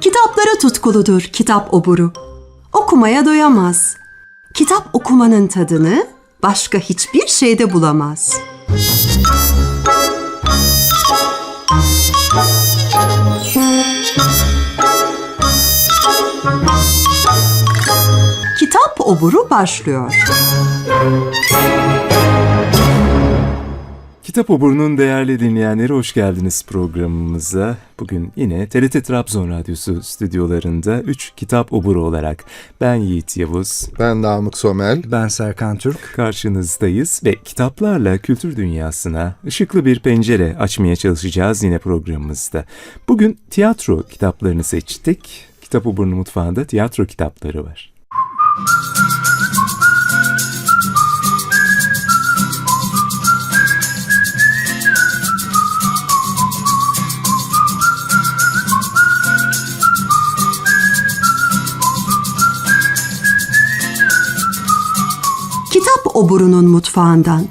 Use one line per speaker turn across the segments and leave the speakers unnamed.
Kitaplara tutkuludur kitap oburu. Okumaya doyamaz. Kitap okumanın tadını başka hiçbir şeyde bulamaz. Kitap oburu başlıyor.
Kitap Oburu'nun değerli dinleyenleri hoş geldiniz programımıza. Bugün yine TRT Trabzon Radyosu stüdyolarında 3 Kitap Oburu olarak ben Yiğit Yavuz
Ben Namık Somel.
Ben Serkan Türk.
karşınızdayız ve kitaplarla kültür dünyasına ışıklı bir pencere açmaya çalışacağız yine programımızda. Bugün tiyatro kitaplarını seçtik. Kitap Oburu'nun mutfağında tiyatro kitapları var.
Kitap oburunun mutfağından.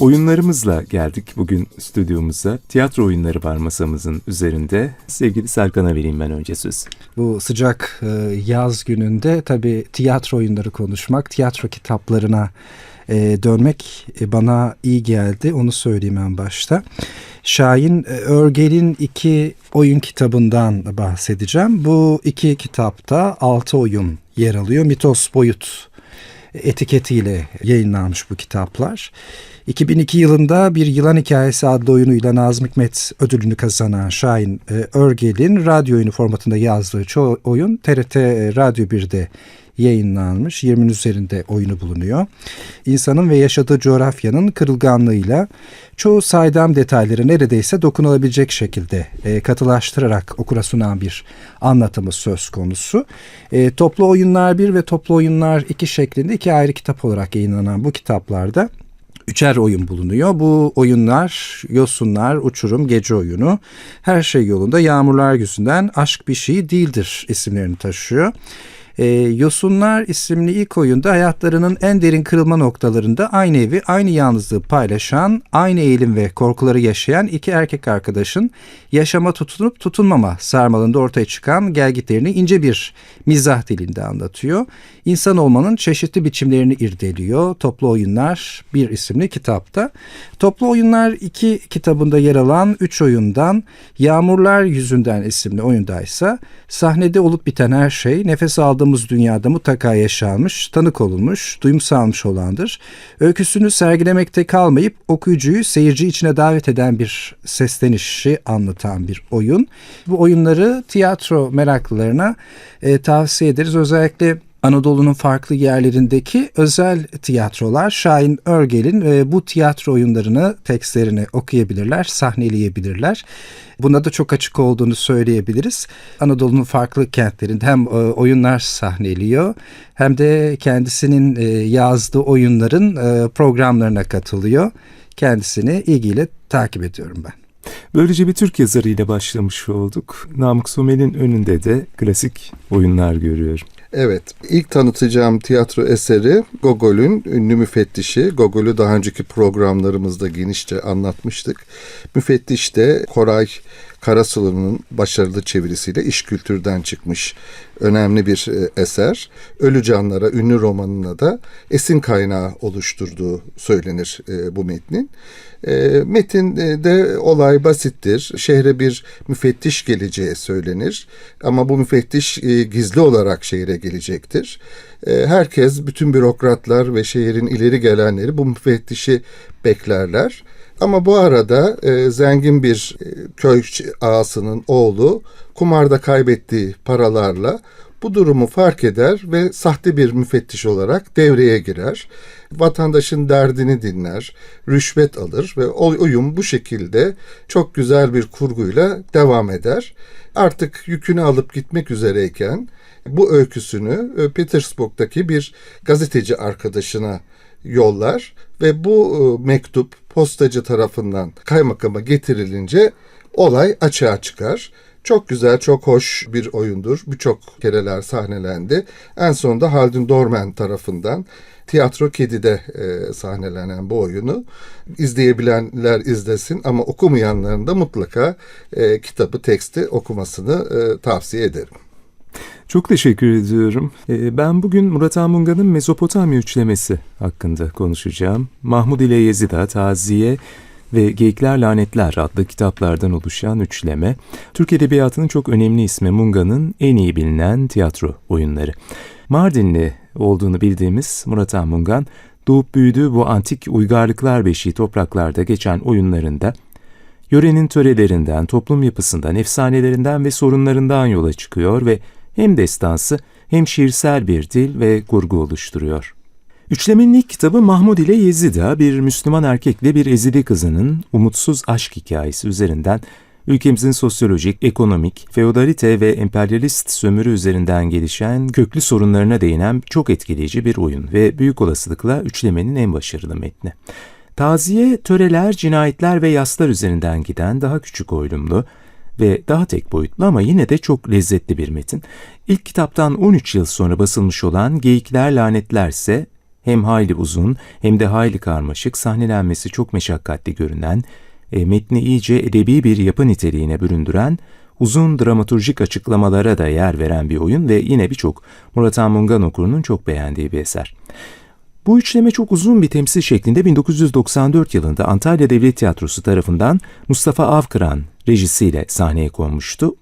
Oyunlarımızla geldik bugün stüdyomuza. Tiyatro oyunları var masamızın üzerinde. Sevgili Serkan'a vereyim ben önce söz.
Bu sıcak e, yaz gününde tabii tiyatro oyunları konuşmak, tiyatro kitaplarına e, dönmek e, bana iyi geldi. Onu söyleyeyim en başta. Şahin Örgel'in iki oyun kitabından bahsedeceğim. Bu iki kitapta altı oyun yer alıyor. Mitos Boyut etiketiyle yayınlanmış bu kitaplar. 2002 yılında Bir Yılan Hikayesi adlı oyunuyla Nazım Hikmet ödülünü kazanan Şahin e, Örgel'in radyo oyunu formatında yazdığı çoğu oyun TRT Radyo 1'de yayınlanmış. 20'nin üzerinde oyunu bulunuyor. İnsanın ve yaşadığı coğrafyanın kırılganlığıyla çoğu saydam detayları neredeyse dokunulabilecek şekilde e, katılaştırarak okura sunan bir anlatımı söz konusu. E, toplu oyunlar 1 ve toplu oyunlar 2 şeklinde iki ayrı kitap olarak yayınlanan bu kitaplarda Üçer oyun bulunuyor. Bu oyunlar Yosunlar, Uçurum, Gece Oyunu, Her Şey Yolunda, Yağmurlar Yüzünden, Aşk Bir Şey Değildir isimlerini taşıyor. E, Yosunlar isimli ilk oyunda hayatlarının en derin kırılma noktalarında aynı evi, aynı yalnızlığı paylaşan, aynı eğilim ve korkuları yaşayan iki erkek arkadaşın yaşama tutunup tutunmama sarmalında ortaya çıkan gelgitlerini ince bir mizah dilinde anlatıyor. İnsan olmanın çeşitli biçimlerini irdeliyor. Toplu Oyunlar bir isimli kitapta. Toplu Oyunlar iki kitabında yer alan üç oyundan Yağmurlar Yüzünden isimli oyundaysa sahnede olup biten her şey nefes aldığımız dünyada mutlaka yaşanmış, tanık olunmuş, duyum salmış olandır. Öyküsünü sergilemekte kalmayıp okuyucuyu seyirci içine davet eden bir seslenişi anlatan bir oyun. Bu oyunları tiyatro meraklılarına e, tavsiye ederiz. Özellikle Anadolu'nun farklı yerlerindeki özel tiyatrolar Şahin Örgel'in e, bu tiyatro oyunlarını, tekstlerini okuyabilirler, sahneleyebilirler. Buna da çok açık olduğunu söyleyebiliriz. Anadolu'nun farklı kentlerinde hem e, oyunlar sahneliyor hem de kendisinin e, yazdığı oyunların programlarına katılıyor. Kendisini ilgiyle takip ediyorum ben.
Böylece bir Türk yazarıyla başlamış olduk. Namık Somel'in önünde de klasik oyunlar görüyorum.
Evet, ilk tanıtacağım tiyatro eseri Gogol'ün ünlü müfettişi. Gogol'ü daha önceki programlarımızda genişçe anlatmıştık. Müfettiş de Koray Karasılı'nın başarılı çevirisiyle iş kültürden çıkmış önemli bir e, eser. Ölü Canlara ünlü romanına da esin kaynağı oluşturduğu söylenir e, bu metnin. E, metinde olay basittir. Şehre bir müfettiş geleceği söylenir. Ama bu müfettiş gizli olarak şehre gelecektir. Herkes, bütün bürokratlar ve şehrin ileri gelenleri bu müfettişi beklerler. Ama bu arada e, zengin bir e, köy ağasının oğlu kumarda kaybettiği paralarla bu durumu fark eder ve sahte bir müfettiş olarak devreye girer. Vatandaşın derdini dinler, rüşvet alır ve oyun bu şekilde çok güzel bir kurguyla devam eder. Artık yükünü alıp gitmek üzereyken bu öyküsünü e, Petersburg'daki bir gazeteci arkadaşına yollar ve bu e, mektup postacı tarafından kaymakama getirilince olay açığa çıkar. Çok güzel, çok hoş bir oyundur. Birçok kereler sahnelendi. En sonunda Haldun Dorman tarafından Tiyatro Kedi'de e, sahnelenen bu oyunu izleyebilenler izlesin ama okumayanların da mutlaka e, kitabı, teksti okumasını e, tavsiye ederim.
Çok teşekkür ediyorum. Ee, Ben bugün Murat Anmunga'nın Mezopotamya üçlemesi hakkında konuşacağım. Mahmud ile Yezida, Taziye ve Geyikler Lanetler adlı kitaplardan oluşan üçleme, Türk Edebiyatı'nın çok önemli ismi Munga'nın en iyi bilinen tiyatro oyunları. Mardinli olduğunu bildiğimiz Murat Anmungan, doğup büyüdüğü bu antik uygarlıklar beşiği topraklarda geçen oyunlarında yörenin törelerinden, toplum yapısından, efsanelerinden ve sorunlarından yola çıkıyor ve hem destansı hem şiirsel bir dil ve kurgu oluşturuyor. Üçlemenin ilk kitabı Mahmud ile Yezida, bir Müslüman erkekle bir Ezidi kızının umutsuz aşk hikayesi üzerinden ülkemizin sosyolojik, ekonomik, feodalite ve emperyalist sömürü üzerinden gelişen köklü sorunlarına değinen çok etkileyici bir oyun ve büyük olasılıkla üçlemenin en başarılı metni. Taziye, töreler, cinayetler ve yaslar üzerinden giden daha küçük oylumlu ve daha tek boyutlu ama yine de çok lezzetli bir metin. İlk kitaptan 13 yıl sonra basılmış olan Geyikler Lanetler ise hem hayli uzun hem de hayli karmaşık, sahnelenmesi çok meşakkatli görünen, e, metni iyice edebi bir yapı niteliğine büründüren, uzun dramaturjik açıklamalara da yer veren bir oyun ve yine birçok Murat Anmungan okurunun çok beğendiği bir eser. Bu üçleme çok uzun bir temsil şeklinde 1994 yılında Antalya Devlet Tiyatrosu tarafından Mustafa Avkıran rejisiyle sahneye konmuştu.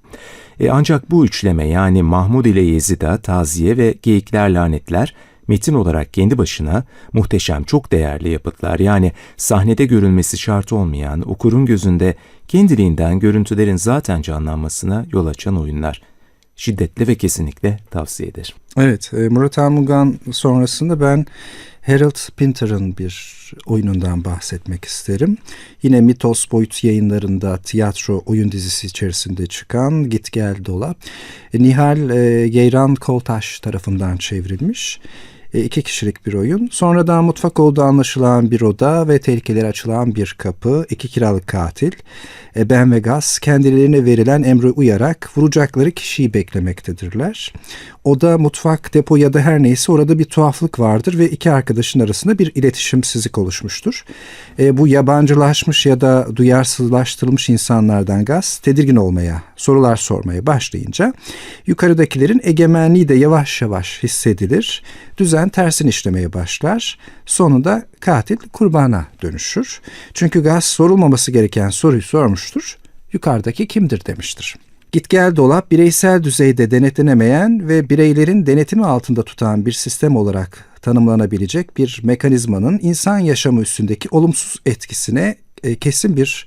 E, ancak bu üçleme yani Mahmud ile Yezida, Taziye ve Geyikler Lanetler metin olarak kendi başına muhteşem, çok değerli yapıtlar. Yani sahnede görülmesi şart olmayan, okurun gözünde kendiliğinden görüntülerin zaten canlanmasına yol açan oyunlar. Şiddetle ve kesinlikle tavsiye ederim.
Evet, e, Murat Anmungan sonrasında ben Harold Pinter'ın bir oyunundan bahsetmek isterim. Yine Mitos Boyut yayınlarında tiyatro oyun dizisi içerisinde çıkan Git Gel Dola. E, Nihal e, Geyran Koltaş tarafından çevrilmiş. E, iki kişilik bir oyun. Sonradan mutfak olduğu anlaşılan bir oda ve tehlikeleri açılan bir kapı, iki kiralık katil, e, Ben ve Gaz kendilerine verilen emre uyarak vuracakları kişiyi beklemektedirler. Oda, mutfak, depo ya da her neyse orada bir tuhaflık vardır ve iki arkadaşın arasında bir iletişimsizlik oluşmuştur. E, bu yabancılaşmış ya da duyarsızlaştırılmış insanlardan Gaz tedirgin olmaya, sorular sormaya başlayınca yukarıdakilerin egemenliği de yavaş yavaş hissedilir. Düzen tersini işlemeye başlar. Sonunda katil kurbana dönüşür. Çünkü Gaz sorulmaması gereken soruyu sormuştur. Yukarıdaki kimdir demiştir. Git gel dolap bireysel düzeyde denetlenemeyen ve bireylerin denetimi altında tutan bir sistem olarak tanımlanabilecek bir mekanizmanın insan yaşamı üstündeki olumsuz etkisine e, kesin bir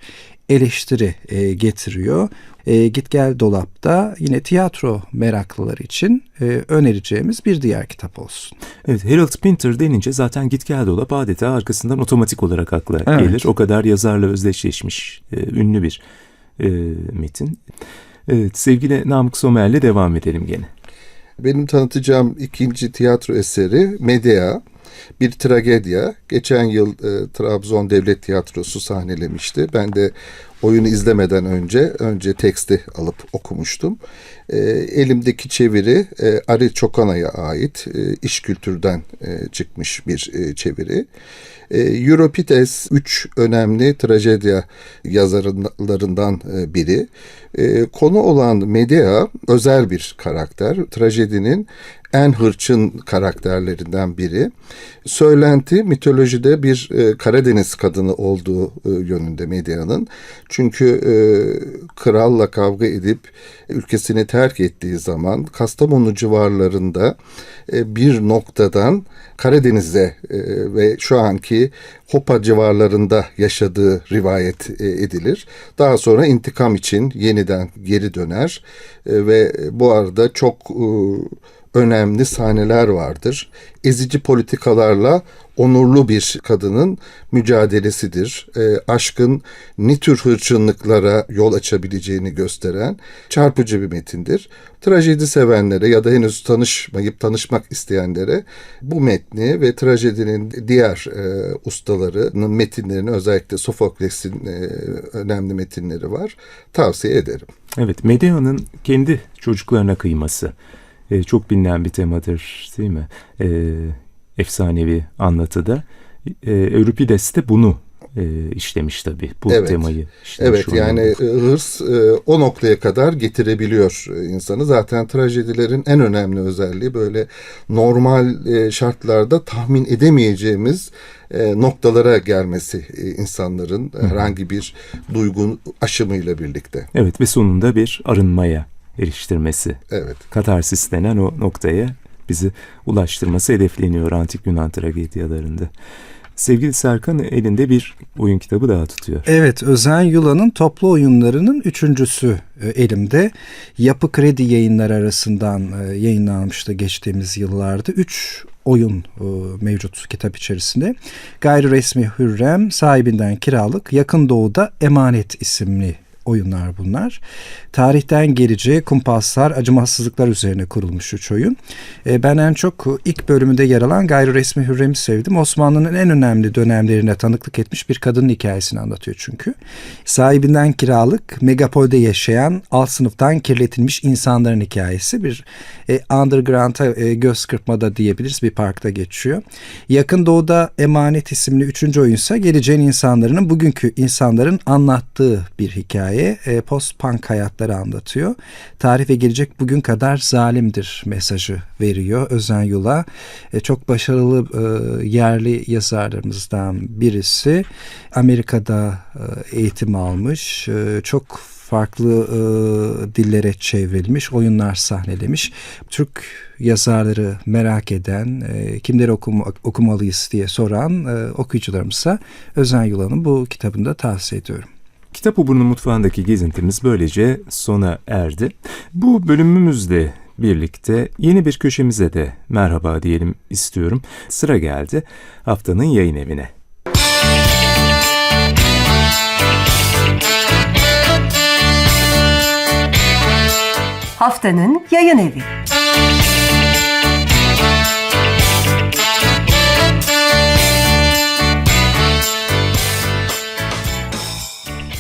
eleştiri e, getiriyor. E, Git Gel Dolap'ta yine tiyatro meraklıları için e, önereceğimiz bir diğer kitap olsun.
Evet, Harold Pinter denince zaten Git Gel Dolap adeta arkasından otomatik olarak akla
Evet.
gelir. O kadar yazarla özdeşleşmiş e, ünlü bir e, metin. Evet, sevgili Namık Somer'le devam edelim gene.
Benim tanıtacağım ikinci tiyatro eseri Medea. Bir tragedya. Geçen yıl e, Trabzon Devlet Tiyatrosu sahnelemişti. Ben de oyunu izlemeden önce önce teksti alıp okumuştum. E, elimdeki çeviri e, Ari Çokana'ya ait e, iş kültürden e, çıkmış bir e, çeviri. E, Euripides üç önemli trajedya yazarlarından e, biri. E, konu olan Medea özel bir karakter. Trajedinin en hırçın karakterlerinden biri. Söylenti mitolojide bir e, Karadeniz kadını olduğu e, yönünde Medea'nın. Çünkü e, kralla kavga edip ülkesini terk ettiği zaman Kastamonu civarlarında e, bir noktadan Karadeniz'e e, ve şu anki Hopa civarlarında yaşadığı rivayet e, edilir. Daha sonra intikam için yeniden geri döner e, ve bu arada çok e, önemli sahneler vardır. Ezici politikalarla onurlu bir kadının mücadelesidir. E, aşkın ne tür hırçınlıklara yol açabileceğini gösteren çarpıcı bir metindir. Trajedi sevenlere ya da henüz tanışmayıp tanışmak isteyenlere bu metni ve trajedinin diğer e, ustalarının metinlerini özellikle Sofokles'in e, önemli metinleri var. Tavsiye ederim.
Evet, Medea'nın kendi çocuklarına kıyması e, çok bilinen bir temadır değil mi? E, efsanevi anlatıda. E, Euripides de bunu e, işlemiş tabii. Bu
Evet.
temayı işlemiş.
Evet yani e, hırs e, o noktaya kadar getirebiliyor insanı. Zaten trajedilerin en önemli özelliği böyle normal e, şartlarda tahmin edemeyeceğimiz e, noktalara gelmesi e, insanların herhangi bir duygu aşımıyla birlikte.
Evet ve sonunda bir arınmaya eriştirmesi.
Evet.
Katarsis denen o noktaya bizi ulaştırması hedefleniyor antik Yunan tragedyalarında. Sevgili Serkan elinde bir oyun kitabı daha tutuyor.
Evet, Özen Yula'nın toplu oyunlarının üçüncüsü e, elimde. Yapı Kredi yayınları arasından e, yayınlanmıştı geçtiğimiz yıllarda. Üç oyun e, mevcut kitap içerisinde. Gayri resmi Hürrem, sahibinden kiralık, Yakın Doğu'da Emanet isimli oyunlar bunlar. Tarihten geleceğe kumpaslar, acımasızlıklar üzerine kurulmuş üç oyun. E, ben en çok ilk bölümünde yer alan gayri resmi Hürrem'i sevdim. Osmanlı'nın en önemli dönemlerine tanıklık etmiş bir kadının hikayesini anlatıyor çünkü. Sahibinden kiralık, megapolde yaşayan, alt sınıftan kirletilmiş insanların hikayesi. Bir e, underground'a e, göz kırpmada diyebiliriz bir parkta geçiyor. Yakın Doğu'da Emanet isimli üçüncü oyunsa geleceğin insanların bugünkü insanların anlattığı bir hikaye. E, Post-punk hayatları anlatıyor. Tarih ve gelecek bugün kadar zalimdir mesajı veriyor Özen Yula. E, çok başarılı e, yerli yazarlarımızdan birisi. Amerika'da e, eğitim almış. E, çok farklı e, dillere çevrilmiş, oyunlar sahnelemiş. Türk yazarları merak eden, e, kimleri okuma, okumalıyız diye soran e, okuyucularımıza Özen Yula'nın bu kitabını da tavsiye ediyorum.
Kitap Oburnu Mutfağı'ndaki gezintimiz böylece sona erdi. Bu bölümümüzle birlikte yeni bir köşemize de merhaba diyelim istiyorum. Sıra geldi haftanın yayın evine.
Haftanın yayın evi.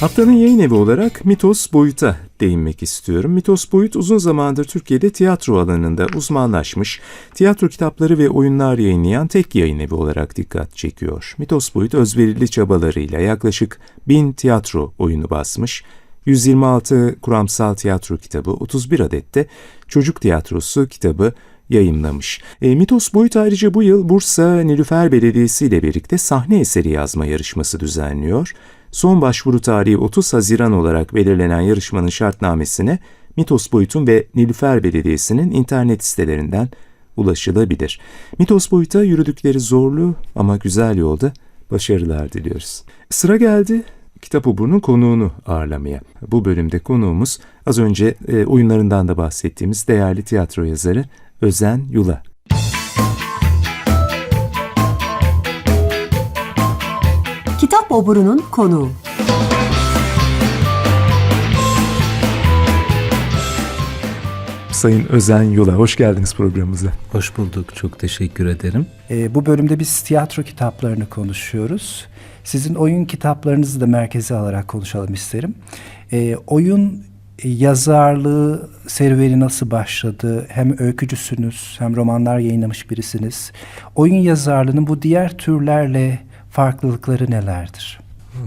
Haftanın yayın evi olarak Mitos Boyut'a değinmek istiyorum. Mitos Boyut uzun zamandır Türkiye'de tiyatro alanında uzmanlaşmış, tiyatro kitapları ve oyunlar yayınlayan tek yayın evi olarak dikkat çekiyor. Mitos Boyut özverili çabalarıyla yaklaşık 1000 tiyatro oyunu basmış, 126 kuramsal tiyatro kitabı, 31 adette çocuk tiyatrosu kitabı yayımlamış. E, Mitos Boyut ayrıca bu yıl Bursa Nilüfer Belediyesi ile birlikte sahne eseri yazma yarışması düzenliyor. Son başvuru tarihi 30 Haziran olarak belirlenen yarışmanın şartnamesine Mitos Boyut'un ve Nilüfer Belediyesi'nin internet sitelerinden ulaşılabilir. Mitos Boyut'a yürüdükleri zorlu ama güzel yolda başarılar diliyoruz. Sıra geldi Kitap Obur'un konuğunu ağırlamaya. Bu bölümde konuğumuz az önce e, oyunlarından da bahsettiğimiz değerli tiyatro yazarı Özen Yula.
Oburu'nun konuğu.
Sayın Özen Yula, hoş geldiniz programımıza.
Hoş bulduk. Çok teşekkür ederim.
E, bu bölümde biz tiyatro kitaplarını konuşuyoruz. Sizin oyun kitaplarınızı da merkeze alarak konuşalım isterim. E, oyun yazarlığı serüveni nasıl başladı? Hem öykücüsünüz hem romanlar yayınlamış birisiniz. Oyun yazarlığının bu diğer türlerle farklılıkları nelerdir?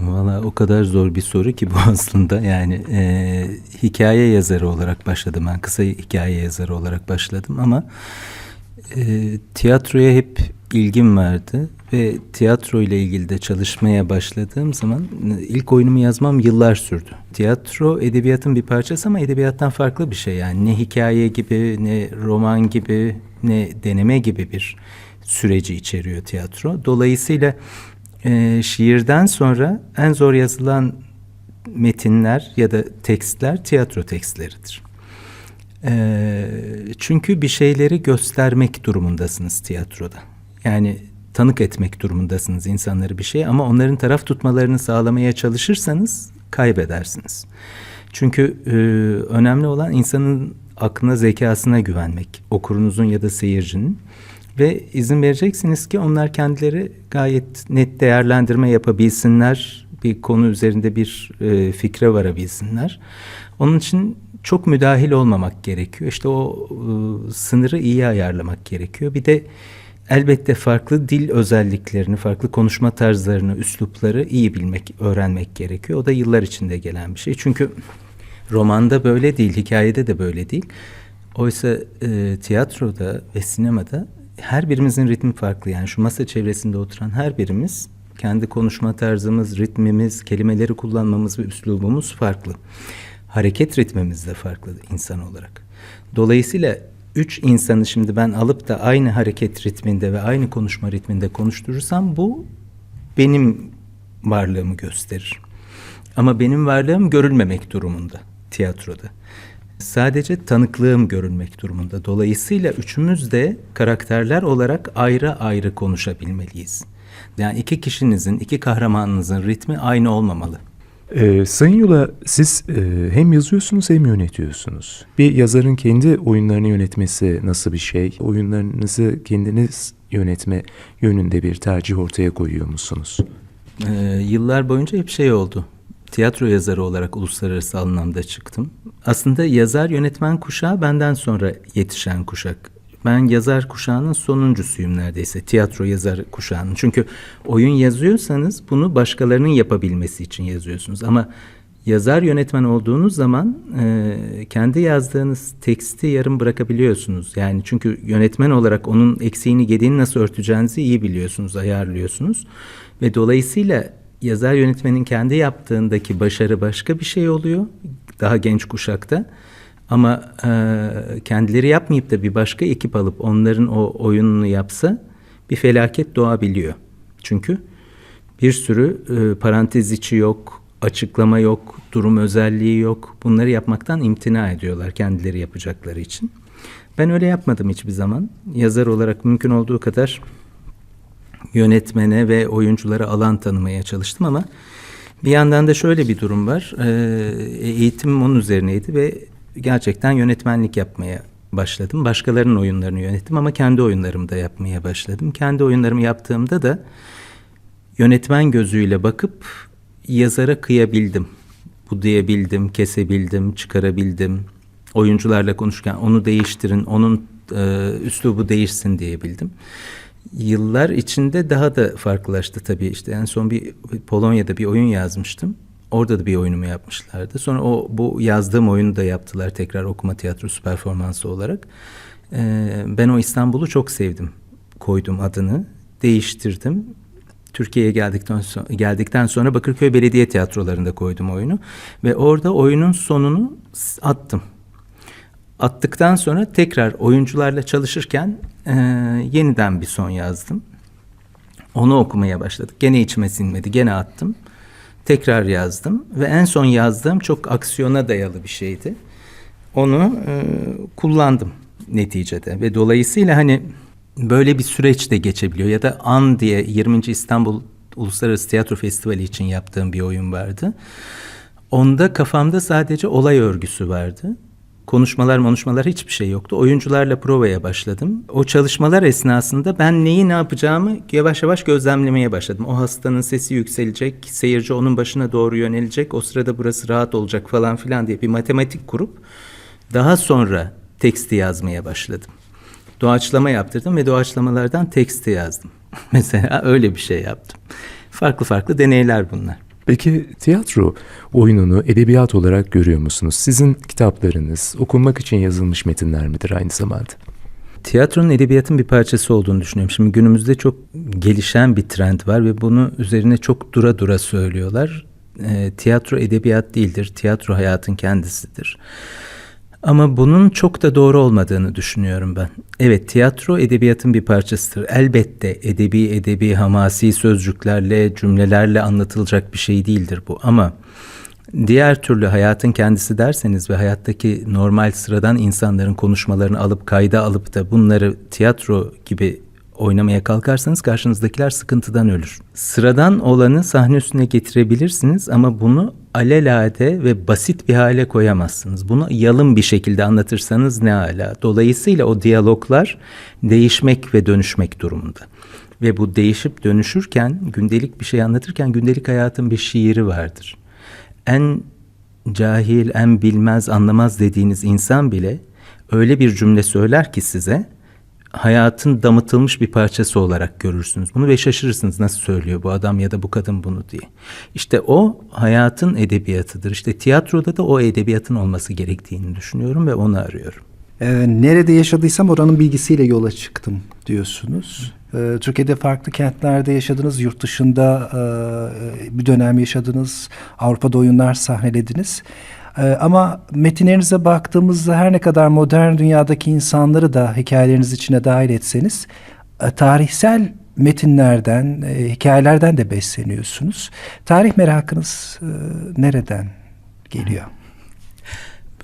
Valla o kadar zor bir soru ki bu aslında. Yani e, hikaye yazarı olarak başladım. Ben kısa hikaye yazarı olarak başladım ama e, tiyatroya hep ilgim vardı. Ve tiyatro ile ilgili de çalışmaya başladığım zaman e, ilk oyunumu yazmam yıllar sürdü. Tiyatro edebiyatın bir parçası ama edebiyattan farklı bir şey. Yani ne hikaye gibi, ne roman gibi, ne deneme gibi bir süreci içeriyor tiyatro. Dolayısıyla e, şiirden sonra en zor yazılan metinler ya da tekstler tiyatro tekstleridir. Ee, çünkü bir şeyleri göstermek durumundasınız tiyatroda. Yani tanık etmek durumundasınız insanları bir şey ama onların taraf tutmalarını sağlamaya çalışırsanız kaybedersiniz. Çünkü e, önemli olan insanın aklına, zekasına güvenmek. Okurunuzun ya da seyircinin. Ve izin vereceksiniz ki onlar kendileri gayet net değerlendirme yapabilsinler. Bir konu üzerinde bir e, fikre varabilsinler. Onun için çok müdahil olmamak gerekiyor. İşte o e, sınırı iyi ayarlamak gerekiyor. Bir de elbette farklı dil özelliklerini, farklı konuşma tarzlarını, üslupları iyi bilmek, öğrenmek gerekiyor. O da yıllar içinde gelen bir şey. Çünkü romanda böyle değil, hikayede de böyle değil. Oysa e, tiyatroda ve sinemada her birimizin ritmi farklı. Yani şu masa çevresinde oturan her birimiz kendi konuşma tarzımız, ritmimiz, kelimeleri kullanmamız ve üslubumuz farklı. Hareket ritmimiz de farklı insan olarak. Dolayısıyla üç insanı şimdi ben alıp da aynı hareket ritminde ve aynı konuşma ritminde konuşturursam bu benim varlığımı gösterir. Ama benim varlığım görülmemek durumunda tiyatroda. Sadece tanıklığım görülmek durumunda. Dolayısıyla üçümüz de karakterler olarak ayrı ayrı konuşabilmeliyiz. Yani iki kişinizin, iki kahramanınızın ritmi aynı olmamalı.
Ee, Sayın Yola siz e, hem yazıyorsunuz hem yönetiyorsunuz. Bir yazarın kendi oyunlarını yönetmesi nasıl bir şey? Oyunlarınızı kendiniz yönetme yönünde bir tercih ortaya koyuyor musunuz?
Ee, yıllar boyunca hep şey oldu. Tiyatro yazarı olarak uluslararası anlamda çıktım. Aslında yazar yönetmen kuşağı benden sonra yetişen kuşak. Ben yazar kuşağının sonuncusuyum neredeyse. Tiyatro yazar kuşağının. Çünkü oyun yazıyorsanız bunu başkalarının yapabilmesi için yazıyorsunuz. Ama yazar yönetmen olduğunuz zaman e, kendi yazdığınız teksti yarım bırakabiliyorsunuz. Yani çünkü yönetmen olarak onun eksiğini gediğini nasıl örteceğinizi iyi biliyorsunuz, ayarlıyorsunuz. Ve dolayısıyla yazar yönetmenin kendi yaptığındaki başarı başka bir şey oluyor. Daha genç kuşakta. Ama e, kendileri yapmayıp da bir başka ekip alıp onların o oyununu yapsa bir felaket doğabiliyor. Çünkü bir sürü e, parantez içi yok, açıklama yok, durum özelliği yok. Bunları yapmaktan imtina ediyorlar kendileri yapacakları için. Ben öyle yapmadım hiçbir zaman. Yazar olarak mümkün olduğu kadar yönetmene ve oyunculara alan tanımaya çalıştım ama bir yandan da şöyle bir durum var. Ee, eğitimim onun üzerineydi ve gerçekten yönetmenlik yapmaya başladım. Başkalarının oyunlarını yönettim ama kendi oyunlarımı da yapmaya başladım. Kendi oyunlarımı yaptığımda da yönetmen gözüyle bakıp yazara kıyabildim. Budayabildim, kesebildim, çıkarabildim. Oyuncularla konuşurken onu değiştirin, onun e, üslubu değişsin diyebildim yıllar içinde daha da farklılaştı tabii. İşte en son bir Polonya'da bir oyun yazmıştım. Orada da bir oyunumu yapmışlardı. Sonra o bu yazdığım oyunu da yaptılar tekrar okuma tiyatrosu performansı olarak. Ee, ben o İstanbul'u çok sevdim. Koydum adını, değiştirdim. Türkiye'ye geldikten sonra, geldikten sonra Bakırköy Belediye Tiyatroları'nda koydum oyunu ve orada oyunun sonunu attım attıktan sonra tekrar oyuncularla çalışırken e, yeniden bir son yazdım. Onu okumaya başladık. Gene içime sinmedi. Gene attım. Tekrar yazdım ve en son yazdığım çok aksiyona dayalı bir şeydi. Onu e, kullandım neticede ve dolayısıyla hani böyle bir süreç de geçebiliyor ya da An diye 20. İstanbul Uluslararası Tiyatro Festivali için yaptığım bir oyun vardı. Onda kafamda sadece olay örgüsü vardı konuşmalar konuşmalar hiçbir şey yoktu. Oyuncularla provaya başladım. O çalışmalar esnasında ben neyi ne yapacağımı yavaş yavaş gözlemlemeye başladım. O hastanın sesi yükselecek, seyirci onun başına doğru yönelecek, o sırada burası rahat olacak falan filan diye bir matematik kurup daha sonra teksti yazmaya başladım. Doğaçlama yaptırdım ve doğaçlamalardan teksti yazdım. Mesela öyle bir şey yaptım. Farklı farklı deneyler bunlar.
Peki tiyatro oyununu edebiyat olarak görüyor musunuz? Sizin kitaplarınız okunmak için yazılmış metinler midir aynı zamanda?
Tiyatronun edebiyatın bir parçası olduğunu düşünüyorum. Şimdi günümüzde çok gelişen bir trend var ve bunu üzerine çok dura dura söylüyorlar. E, tiyatro edebiyat değildir, tiyatro hayatın kendisidir. Ama bunun çok da doğru olmadığını düşünüyorum ben. Evet tiyatro edebiyatın bir parçasıdır. Elbette edebi edebi hamasi sözcüklerle cümlelerle anlatılacak bir şey değildir bu ama Diğer türlü hayatın kendisi derseniz ve hayattaki normal sıradan insanların konuşmalarını alıp kayda alıp da bunları tiyatro gibi oynamaya kalkarsanız karşınızdakiler sıkıntıdan ölür. Sıradan olanı sahne üstüne getirebilirsiniz ama bunu alelade ve basit bir hale koyamazsınız. Bunu yalın bir şekilde anlatırsanız ne ala. Dolayısıyla o diyaloglar değişmek ve dönüşmek durumunda. Ve bu değişip dönüşürken gündelik bir şey anlatırken gündelik hayatın bir şiiri vardır. En cahil, en bilmez, anlamaz dediğiniz insan bile öyle bir cümle söyler ki size hayatın damıtılmış bir parçası olarak görürsünüz bunu ve şaşırırsınız nasıl söylüyor bu adam ya da bu kadın bunu diye. İşte o hayatın edebiyatıdır. İşte tiyatroda da o edebiyatın olması gerektiğini düşünüyorum ve onu arıyorum.
Ee, nerede yaşadıysam oranın bilgisiyle yola çıktım diyorsunuz. Ee, Türkiye'de farklı kentlerde yaşadınız, yurt dışında e, bir dönem yaşadınız, Avrupa'da oyunlar sahnelediniz. Ee, ama metinlerinize baktığımızda her ne kadar modern dünyadaki insanları da hikayeleriniz içine dahil etseniz, e, tarihsel metinlerden, e, hikayelerden de besleniyorsunuz. Tarih merakınız e, nereden geliyor?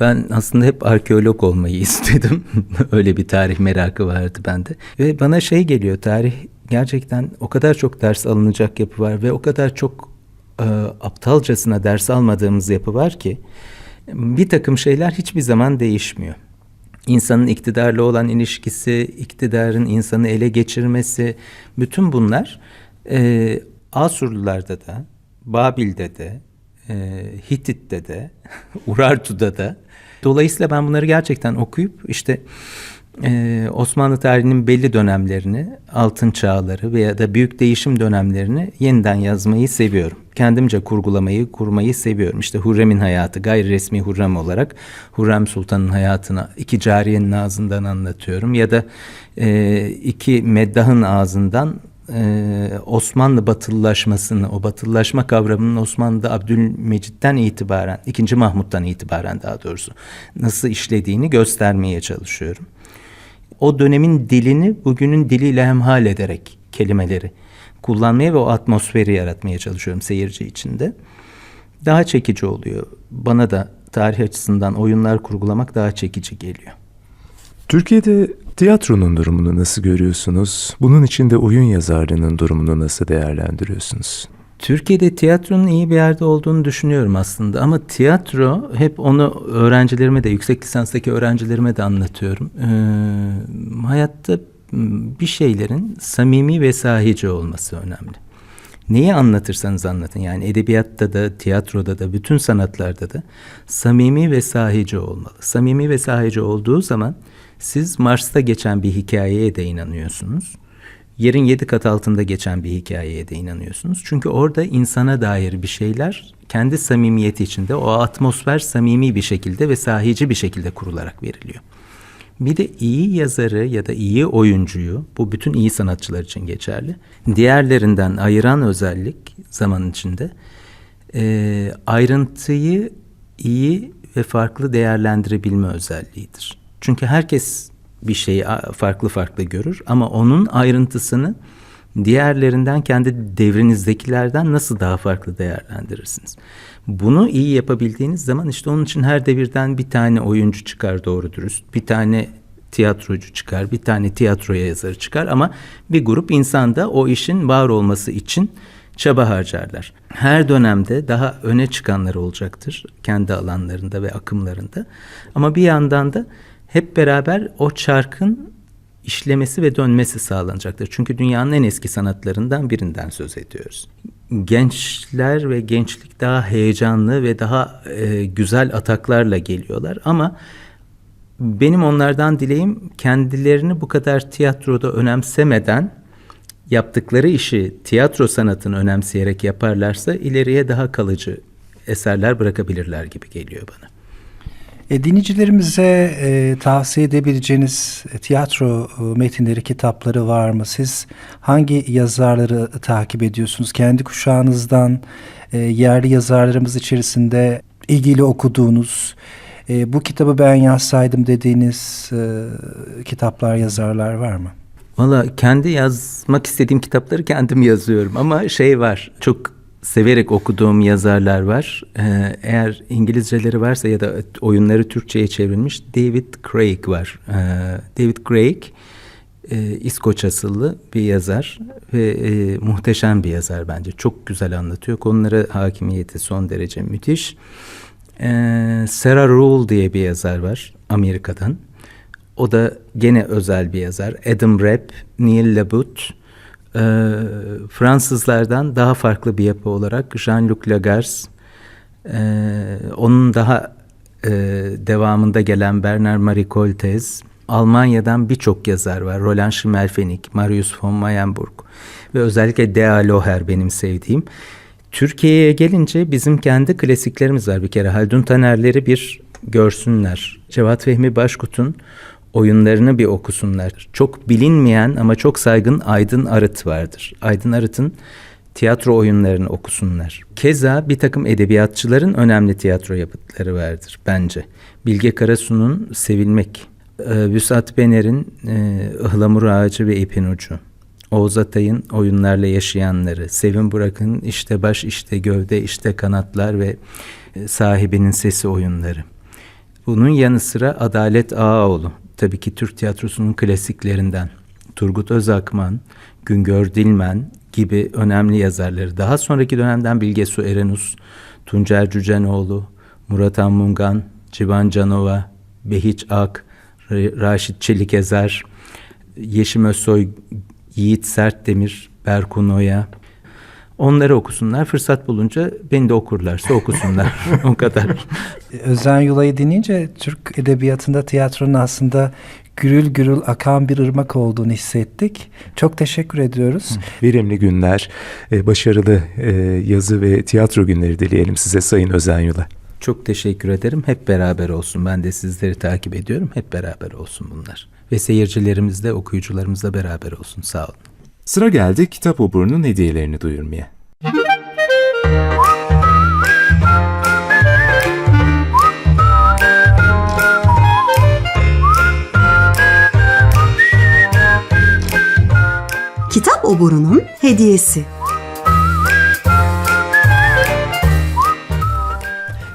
Ben aslında hep arkeolog olmayı istedim. Öyle bir tarih merakı vardı bende. Ve bana şey geliyor tarih gerçekten o kadar çok ders alınacak yapı var ve o kadar çok e, aptalcasına ders almadığımız yapı var ki bir takım şeyler hiçbir zaman değişmiyor. İnsanın iktidarla olan ilişkisi, iktidarın insanı ele geçirmesi, bütün bunlar e, Asurlularda da, Babil'de de, e, Hitit'te de, Urartu'da da. Dolayısıyla ben bunları gerçekten okuyup işte e, Osmanlı tarihinin belli dönemlerini, altın çağları veya da büyük değişim dönemlerini yeniden yazmayı seviyorum. Kendimce kurgulamayı, kurmayı seviyorum. İşte Hürrem'in hayatı, gayri resmi Hürrem olarak Hürrem Sultan'ın hayatını iki cariyenin ağzından anlatıyorum. Ya da e, iki meddahın ağzından e, Osmanlı batılılaşmasını, o batılılaşma kavramının Osmanlı'da Abdülmecit'ten itibaren, 2. Mahmut'tan itibaren daha doğrusu nasıl işlediğini göstermeye çalışıyorum. O dönemin dilini bugünün diliyle hemhal ederek kelimeleri kullanmaya ve o atmosferi yaratmaya çalışıyorum seyirci içinde. Daha çekici oluyor. Bana da tarih açısından oyunlar kurgulamak daha çekici geliyor.
Türkiye'de tiyatronun durumunu nasıl görüyorsunuz? Bunun içinde oyun yazarlığının durumunu nasıl değerlendiriyorsunuz?
Türkiye'de tiyatronun iyi bir yerde olduğunu düşünüyorum aslında ama tiyatro hep onu öğrencilerime de yüksek lisanstaki öğrencilerime de anlatıyorum. Ee, hayatta bir şeylerin samimi ve sahici olması önemli. Neyi anlatırsanız anlatın yani edebiyatta da, tiyatroda da, bütün sanatlarda da samimi ve sahici olmalı. Samimi ve sahici olduğu zaman siz Mars'ta geçen bir hikayeye de inanıyorsunuz. Yerin yedi kat altında geçen bir hikayeye de inanıyorsunuz. Çünkü orada insana dair bir şeyler kendi samimiyeti içinde o atmosfer samimi bir şekilde ve sahici bir şekilde kurularak veriliyor. Bir de iyi yazarı ya da iyi oyuncuyu, bu bütün iyi sanatçılar için geçerli, diğerlerinden ayıran özellik zaman içinde e, ayrıntıyı iyi ve farklı değerlendirebilme özelliğidir. Çünkü herkes bir şeyi farklı farklı görür ama onun ayrıntısını diğerlerinden kendi devrinizdekilerden nasıl daha farklı değerlendirirsiniz? Bunu iyi yapabildiğiniz zaman işte onun için her devirden bir tane oyuncu çıkar doğru dürüst. Bir tane tiyatrocu çıkar, bir tane tiyatroya yazarı çıkar ama bir grup insan da o işin var olması için çaba harcarlar. Her dönemde daha öne çıkanlar olacaktır kendi alanlarında ve akımlarında. Ama bir yandan da hep beraber o çarkın işlemesi ve dönmesi sağlanacaktır. Çünkü dünyanın en eski sanatlarından birinden söz ediyoruz. Gençler ve gençlik daha heyecanlı ve daha e, güzel ataklarla geliyorlar ama benim onlardan dileğim kendilerini bu kadar tiyatroda önemsemeden yaptıkları işi tiyatro sanatını önemseyerek yaparlarsa ileriye daha kalıcı eserler bırakabilirler gibi geliyor bana.
E, dinleyicilerimize e, tavsiye edebileceğiniz e, tiyatro e, metinleri, kitapları var mı? Siz hangi yazarları takip ediyorsunuz? Kendi kuşağınızdan e, yerli yazarlarımız içerisinde ilgili okuduğunuz, e, bu kitabı ben yazsaydım dediğiniz e, kitaplar, yazarlar var mı?
Valla kendi yazmak istediğim kitapları kendim yazıyorum ama şey var çok severek okuduğum yazarlar var. Ee, eğer İngilizceleri varsa ya da oyunları Türkçe'ye çevrilmiş David Craig var. Ee, David Craig e, İskoç asıllı bir yazar ve e, muhteşem bir yazar bence. Çok güzel anlatıyor. Konulara hakimiyeti son derece müthiş. Ee, Sarah Rule diye bir yazar var Amerika'dan. O da gene özel bir yazar. Adam Rapp, Neil Labute. Ee, Fransızlardan daha farklı bir yapı olarak Jean-Luc Lagarce. Ee, onun daha e, devamında gelen Bernard Marie Coltez. Almanya'dan birçok yazar var. Roland Schimmelfennig, Marius von Mayenburg ve özellikle Dea Loher benim sevdiğim. Türkiye'ye gelince bizim kendi klasiklerimiz var bir kere. Haldun Tanerleri bir görsünler. Cevat Fehmi Başkut'un oyunlarını bir okusunlar. Çok bilinmeyen ama çok saygın Aydın Arıt vardır. Aydın Arıt'ın tiyatro oyunlarını okusunlar. Keza bir takım edebiyatçıların önemli tiyatro yapıtları vardır bence. Bilge Karasu'nun Sevilmek, ee, Vüsat Bener'in e, Ihlamur Ağacı ve İpin Ucu, Oğuz Atay'ın Oyunlarla Yaşayanları, Sevin Burak'ın İşte Baş, İşte Gövde, İşte Kanatlar ve e, Sahibinin Sesi oyunları. Bunun yanı sıra Adalet Ağaoğlu, tabii ki Türk tiyatrosunun klasiklerinden. Turgut Özakman, Güngör Dilmen gibi önemli yazarları. Daha sonraki dönemden Bilge Su Erenus, Tuncer Cücenoğlu, Murat Anmungan, Civan Canova, Behiç Ak, Raşit Çelikezer, Yeşim Özsoy, Yiğit Sertdemir, Berkun Oya. Onları okusunlar. Fırsat bulunca beni de okurlarsa okusunlar. o kadar.
Özen Yulay'ı dinleyince Türk edebiyatında tiyatronun aslında gürül gürül akan bir ırmak olduğunu hissettik. Çok teşekkür ediyoruz.
Verimli günler, e, başarılı e, yazı ve tiyatro günleri dileyelim size Sayın Özen Yula.
Çok teşekkür ederim. Hep beraber olsun. Ben de sizleri takip ediyorum. Hep beraber olsun bunlar. Ve seyircilerimiz de okuyucularımızla beraber olsun. Sağ olun.
Sıra geldi kitap oburunun hediyelerini duyurmaya.
Kitap oburunun hediyesi.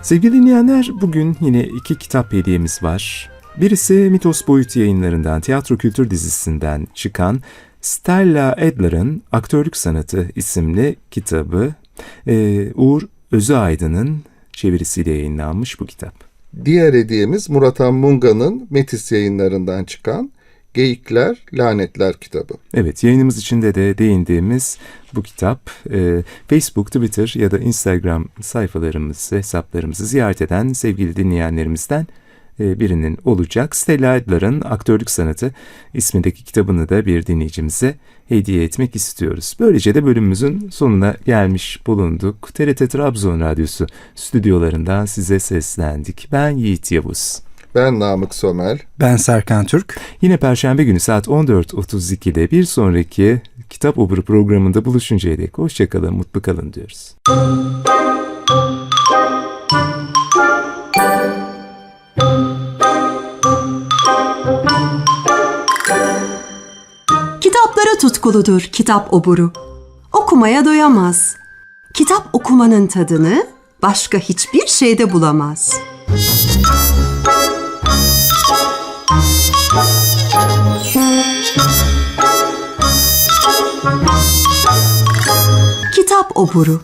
Sevgili dinleyenler bugün yine iki kitap hediyemiz var. Birisi Mitos Boyut yayınlarından tiyatro kültür dizisinden çıkan Stella Adler'ın Aktörlük Sanatı isimli kitabı. Ee, Uğur Özüaydın'ın çevirisiyle yayınlanmış bu kitap.
Diğer hediyemiz Murat Munga'nın Metis yayınlarından çıkan Geyikler, Lanetler kitabı.
Evet yayınımız içinde de değindiğimiz bu kitap e, Facebook, Twitter ya da Instagram sayfalarımızı, hesaplarımızı ziyaret eden sevgili dinleyenlerimizden e, birinin olacak. Stella Adler'ın Aktörlük Sanatı ismindeki kitabını da bir dinleyicimize hediye etmek istiyoruz. Böylece de bölümümüzün sonuna gelmiş bulunduk. TRT Trabzon Radyosu stüdyolarından size seslendik. Ben Yiğit Yavuz.
Ben Namık Somel.
Ben Serkan Türk.
Yine Perşembe günü saat 14.32'de bir sonraki Kitap Oburu programında buluşuncaya dek hoşçakalın, mutlu kalın diyoruz.
Kitaplara tutkuludur kitap oburu. Okumaya doyamaz. Kitap okumanın tadını başka hiçbir şeyde bulamaz. Kitap oburu.